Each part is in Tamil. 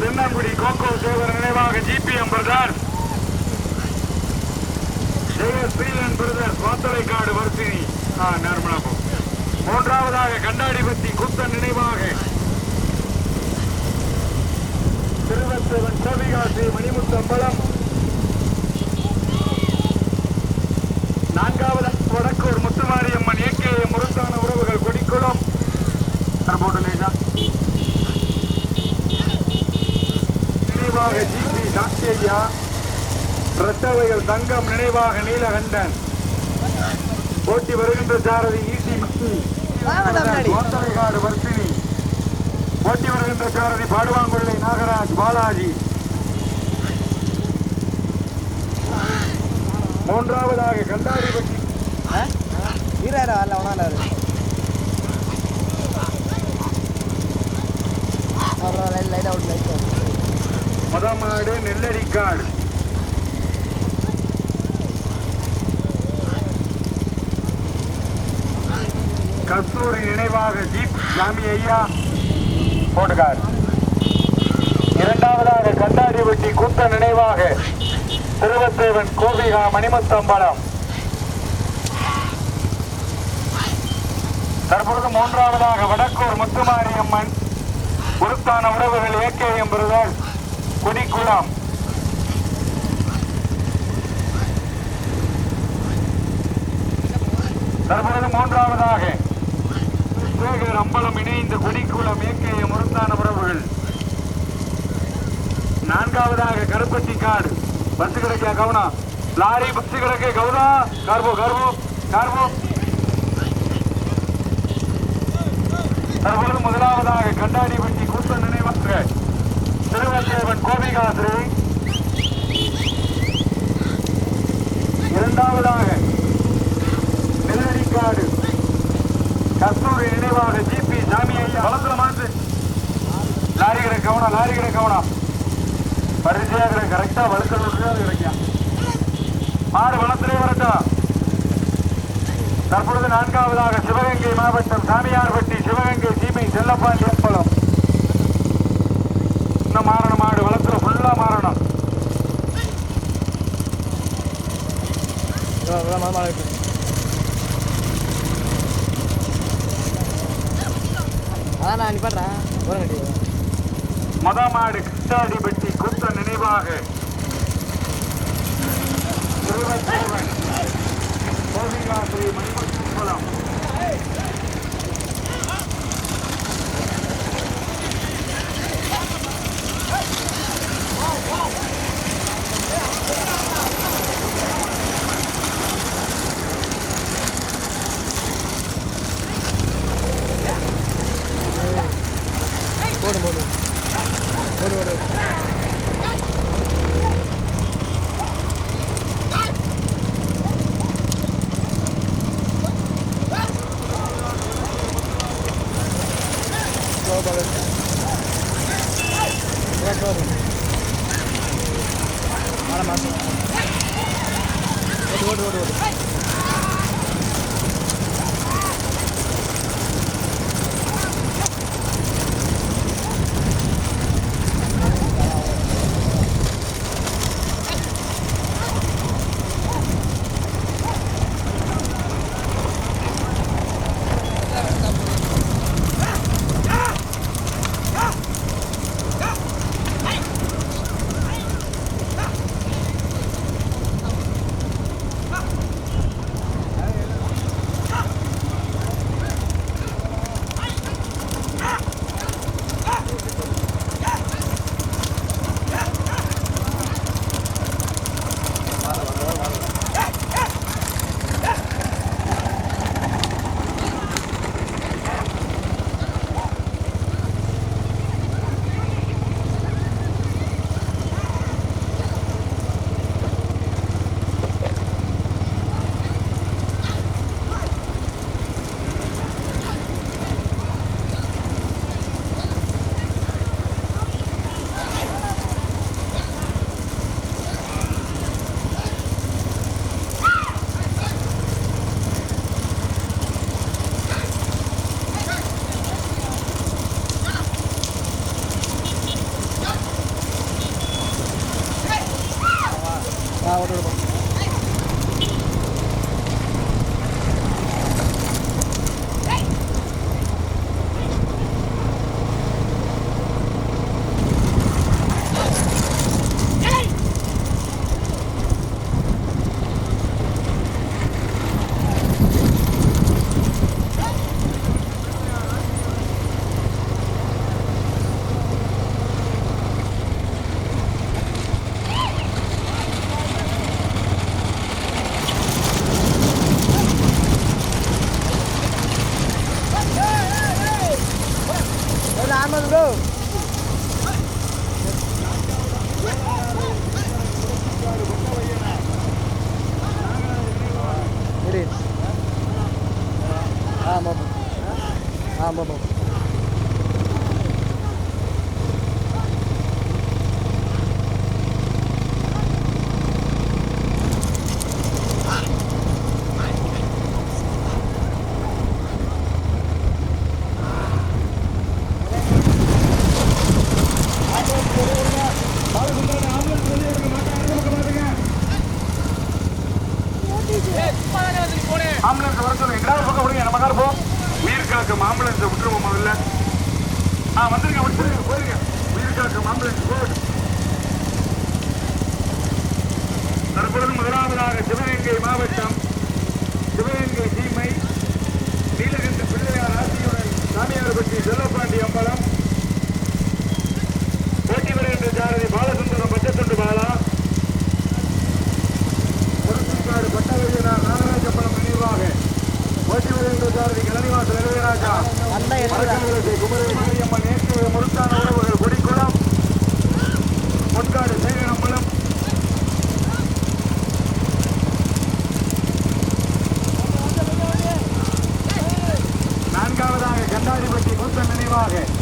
தென்னங்குடி கோகோ சேவர் நினைவாக ஜிபிஎம் பிரதர். ஸ்ரீலன் பிரதர் கோத்தலைக்காடு வர்த்தினி. ஆ நிர்மலா மூன்றாவதாக கண்டாடிபத்தி குத்தன் நினைவாக. திருவத்தவன் சவிகாசி மணிமுத்தம்பலம் நான்காவது வடக்கூர் முத்துமாரியம்மன் ஏகே முருத்தான உறவுகள் கொடிக்குளம். போட்டு லேசா. நினைவாக ஜிபி சாக்ஷேயா ரத்தவைகள் தங்கம் நினைவாக நீலகண்டன். போட்டி வருகின்ற சாரதி ஈசி மத்தி கோத்தலைகாடு வர்த்தினி போட்டி வருகின்ற சாரதி பாடுவாங்குள்ளை நாகராஜ் பாலாஜி. மூன்றாவதாக கண்டாடிபட்டி ஈராயிரம் வரல அப்புறம் லைட் லைட் அவுட் லைட் மதமாடு நெல்லடிக்காடு. கஸ்தூரி நினைவாக ஜீப் சாமி ஐயா போட்டுக்கார். இரண்டாவதாக கண்டாடிபட்டி கூத்த நினைவாக திருவத்தேவன் கோபிகா மணிமத்தம்பலம் தற்பொழுது மூன்றாவதாக வடக்கூர் முத்துமாரியம்மன் உருத்தான உறவுகள் ஏகேஎம் பிரதர். குடிக்குளம் தற்பொழுது மூன்றாவதாக. சேகர் அம்பலம் இணைந்த குடிக்குளம் ஏகேஎம் முருந்தான உறவுகள். நான்காவதாக கருப்பட்டி காடு. பஸ் கிடைக்கா கவுனா? லாரி பஸ் கிடக்கு கவுனா? Carabao Carabao Carabao. தற்பொழுது முதலாவதாக கண்டாடிப்பட்டி கூட்டம் நினைவாக திருவத்தேவன் கோபிகாசிரி இரண்டாவதாக நெல்லடிக்காடு கஸ்தூரி நினைவாக ஜிபி சாமி ஐயா. வளத்துல மாத்து லாரி கிட கவனம் லாரி கிட கவனம் பரிசையாக கரெக்டா வளர்த்து கிடைக்கும் மாடு வளத்திலே வரட்டும் தற்பொழுது நான்காவதாக சிவகங்கை மாவட்டம் சாமியார்பட்டி சிவகங்கை சீமை செல்லப்பாண்டி அம்பலம். இன்னும் மாறணும். மாடு வளர்த்துல ஃபுல்லா மாறணும் அதான் நான் நிப்பாடுறேன் மொத மாடு கிருஷ்ணாடிப்பட்டி குத்த நினைவாக. கோபிகாசிரி மணிமுத்தம்பலம் போடு போடு போடு போடு Go, brother. Go, go. மாலை மாசம் ஓடு ஓடு ஓடு go. சாமியார்பட்டி செல்லப்பாண்டி அம்பலம். போட்டி வருகின்ற சாரதி பாலசுந்தரம் பச்சத்தொண்டு பாலா முருங்கைக்காடு பட்டவழியினார் நாகராஜப்பலம் நினைவாக ஓட்டி வருகின்ற சாரதி கலனிவாசல் இளையராஜா. அந்த இடத்துல மரக்கன்றுகளை குமரி மாரியம்மன் நேற்று முழுக்கான உறவுகள் கொடிக்குளம் முன்காடு சேகரம்பலம் நான்காவதாக கண்டாடிப்பட்டி கூத்தன் நினைவாக.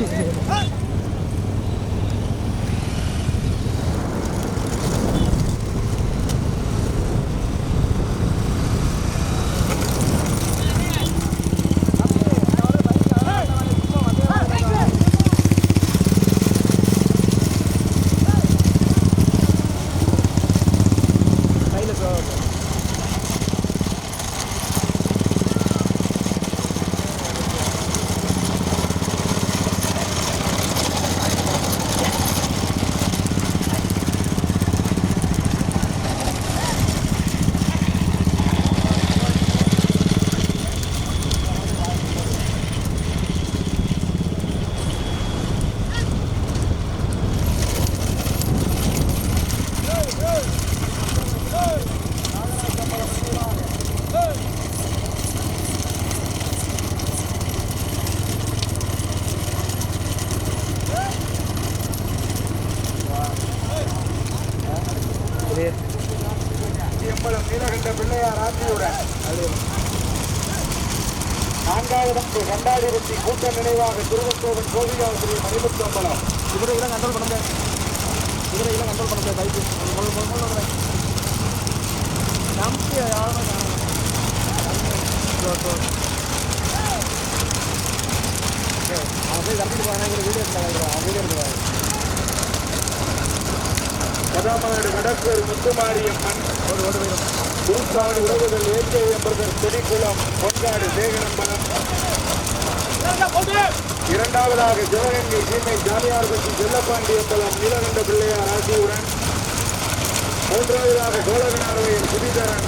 Ah! நீலகண்ட பிள்ளையார் ஆட்சியுடன் நான்காவது கண்டாடிபட்டி கூட்ட நினைவாக திருவத்தோவன் கோவிலாசிரியர் மணிமுத்து அம்பலம் குதிரையெல்லாம் கண்ட்ரோல் பண்ண முடியாது குதிரையெல்லாம் கண்ட்ரோல் பண்ண முடியாது பைக்கு நம்பி யாரும் அது அவன் போய் கடத்திட்டு போனாங்க வீடியோ எடுத்தாங்க அவன் வீடியோ எடுக்கிறாங்க வடக்கூர் முத்துமாரியம்மன் ஓடு ஓடு போயிடும் உறவுகள் ஏற்கே என்பதன் செடிக்குளம் பொன்காடு தேகனம்பலம் இரண்டாவதாக சிவகங்கை சீமை ஜாலியார் பற்றி செல்லப்பாண்டியம்பலம் நீலகண்ட பிள்ளையார் ஆகியோருடன். மூன்றாவதாக சோழகனார்வையில் சுதிதரன்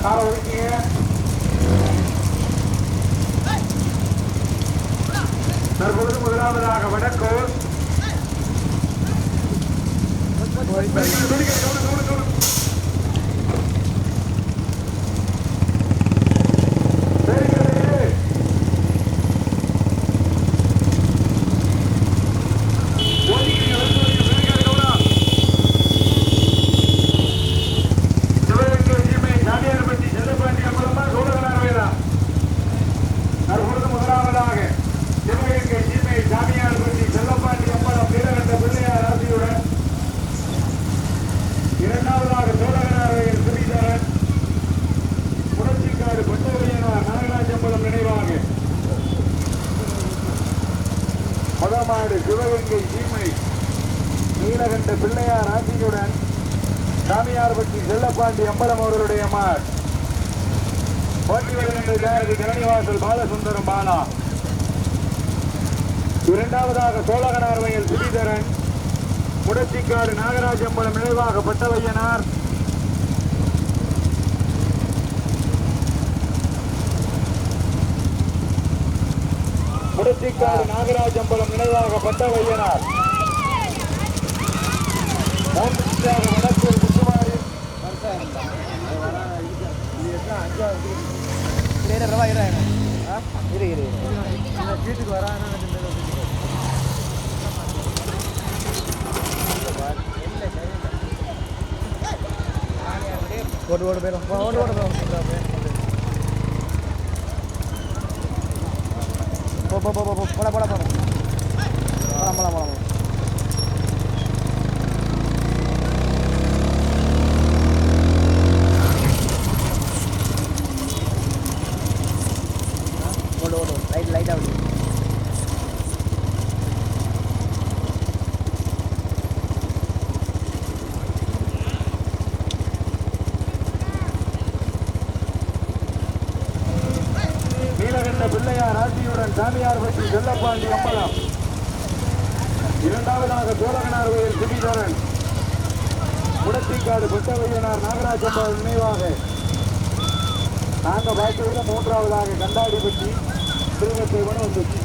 கால ஒதுக்கிங்க தற்பொழுது முதலாவதாக வடக்கூர் துடிக்க, கவனம், கவனம், கவனம். சரிங்களே. ஓடிக்கிறீங்க, வந்து வரீங்க, சரிங்க, கவனம். சிவகங்கை சீமை சாமியார்பட்டி செல்லப்பாண்டி அம்பலமா சோழகனார்வேலா தற்பொழுது முதலாவதாக சிவகங்கை சீமை சாமியார்பட்டி செல்லப்பாண்டி அம்பலம் வீரகண்ட பிள்ளையார் ஆசியுடன் இரண்டாவதாக சோழகனார்வேல் சுரீதரன் புரட்சிக்காடு பட்டவரையனார் நாகராஜம்பலம் நினைவாக மதமாடு சிவகங்கை சீமை நீலகண்ட பிள்ளையார் ஆசியுடன் சாமியார்பட்டி செல்லப்பாண்டி அம்பலம் அவர்களுடைய மாட். போட்டி வருகின்ற ஜாரதி கரணிவாசல் பாலசுந்தரம் பாலா. இரண்டாவதாக சோழகனார் வயல் சுரீதரன் முடச்சிக்காடு நாகராஜ அம்பலம் நினைவாக பட்டவையனார். முடச்சிக்காடு நாகராஜ அம்பலம் நினைவாக பட்டவையனார். இரு பிரபா இரு ஆ இரு இரு வீட்டுக்கு வரான்னு ஓடு ஓடு போயிடும் ஓடு ஓடு போயிடும் போ போ போ போ போட போட போட. போலாம் போலாம் போலாம் ஓடு ஓடு லைட் லைட்டாக விடு நீலகண்ட பிள்ளையார் ஆட்சியுடன் சாமியார்பட்டி செல்லப்பாண்டி அம்பலம் இரண்டாவதாக சோழகனார் வயல் சுகிதரன் முடத்திக்காடு புத்தவையனார் நாகராஜ நினைவாக. நாங்கள் பார்த்ததில் மூன்றாவதாக கண்டாடிப்பட்டி திருவத்தேவன் வந்துச்சு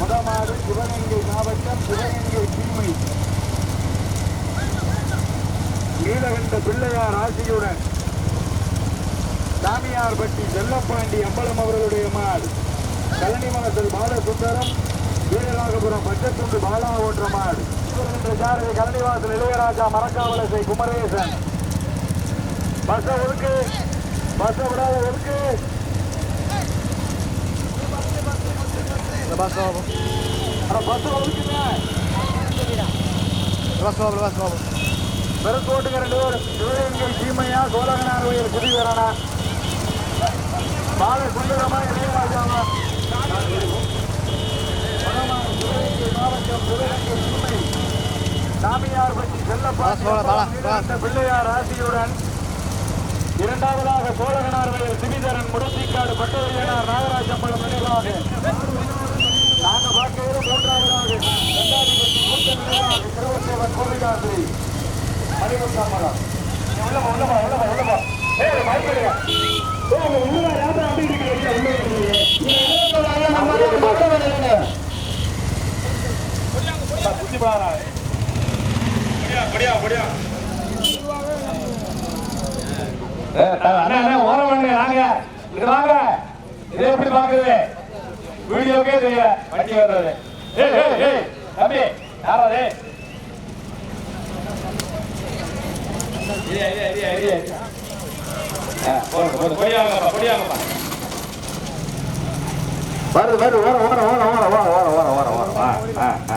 முதமாடு சிவகங்கை மாவட்டம் சிவகங்கை தீமை. நீலகண்ட பிள்ளையார் ஆசியுடன் சாமியார்பட்டி செல்லப்பாண்டி அம்பலம் அவர்களுடைய மாடு. கலனிமலத்தில் பாலசுந்தரம் வீரராகபுரம் பச்சத்துண்டு பாலா ஓன்ற மாடு என்ற ஜாரதி கலனிவாசல் இளையராஜா மரக்காவலசை குமரேசன். பஸ்ஸை ஒதுக்கு பஸ்ஸை விடாத ஒதுக்கு. பஸ் பாஸ் பாபு அட பஸ்ஸை bus boss Babu boss Babu பெருங்கோட்டுக்கு ரெண்டு பேர் சிவகங்கை சீமையா சோழகனார் வயல் குடிவரனா பால சுந்தரமா இளையராஜாவா மாவட்டம் சிவகங்கை சீமை சாமியார்பட்டி பாஸ் பாலா, பாலா, பாஸ். செல்லப்பா பிள்ளையார் ஆசியுடன் இரண்டாவதாக சோழகனார் வயல் சிவிதரன் முடத்திக்காடு பட்டவையனார் நாகராஜம்பலம் நினைவாக. நாங்க பார்க்கிறது மூன்றாவதாக திருவத்தேவன் கோவிலாசிரி மணிமுத்தாமலம் உள்ளமா உள்ளமா உள்ளமா உள்ளமா. மைக்கேலுங்க ஏய் உங்க உள்ள அப்படி இருக்கீங்க ஓரம் பண்ணுங்க வாங்க. இது வாங்க. இது எப்படி பாக்குறது வீடியோக்கே தெரியல. வண்டி வர்றது தம்பி யாரா அது? இல்லையா இல்லையா இல்லையா இல்லையா ஆ, போடுங்க, போடுங்க. பொடியாங்கப்பா, பொடியாங்கப்பா. வருது வருது ஓரம் ஓரம் ஓரம் ஓரம் ஓரம் ஓரம் ஓரம் ஓரம் ஓரம் ஆ ஆ.